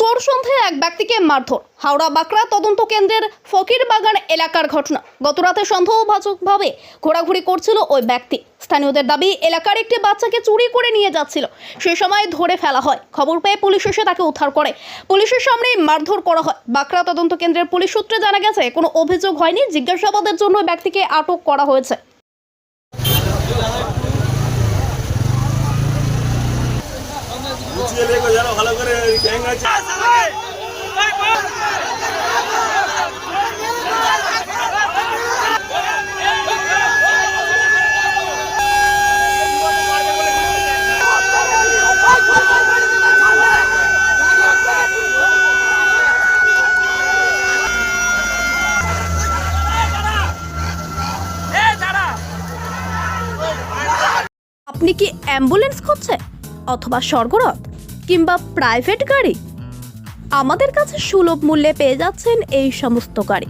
চোর সন্ধ্যায় এক ব্যক্তিকে মারধর। হাওড়া বাঁকড়া তদন্ত কেন্দ্রের ফকির বাগান এলাকার ঘটনা। গতরাতে সন্দেহভাজকভাবে ঘোরাঘুরি করছিল ওই ব্যক্তি। স্থানীয়দের দাবি, এলাকার একটি বাচ্চাকে চুরি করে নিয়ে যাচ্ছিল। সে সময় ধরে ফেলা হয়। খবর পেয়ে পুলিশ এসে তাকে উদ্ধার করে। পুলিশের সামনেই মারধর করা হয়। বাঁকড়া তদন্ত কেন্দ্রের পুলিশ সূত্রে জানা গেছে, কোনো অভিযোগ হয়নি। জিজ্ঞাসাবাদের জন্য ব্যক্তিকে আটক করা হয়েছে। লেগো যেন ভালো করে গ্যাং আছে। আপনি কি অ্যাম্বুলেন্স খুঁজছে? অথবা স্বর্গরথ? কিংবা প্রাইভেট গাড়ি? আমাদের কাছে সুলভ মূল্যে পেয়ে যাচ্ছেন এই সমস্ত গাড়ি।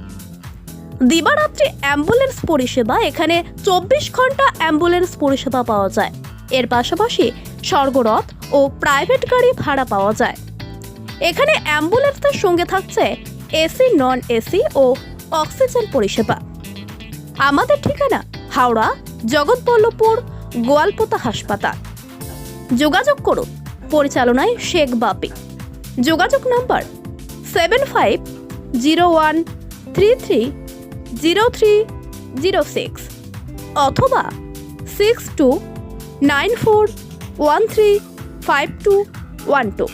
দিবারাত্রি অ্যাম্বুলেন্স পরিষেবা, এখানে চব্বিশ ঘণ্টা অ্যাম্বুলেন্স পরিষেবা পাওয়া যায়। এর পাশাপাশি স্বর্গরথ ও প্রাইভেট গাড়ি ভাড়া পাওয়া যায়। এখানে অ্যাম্বুলেন্সের সঙ্গে থাকছে এসি নন এসি ও অক্সিজেন পরিষেবা। আমাদের ঠিকানা হাওড়া, জগৎবল্লভপুর, গোয়ালপোতা হাসপাতাল। যোগাযোগ করুন। পরিচালনায় শেখ বাপি। যোগাযোগ নম্বর seven five zero one three three zero three zero six অথবা six two nine four one three five two one two.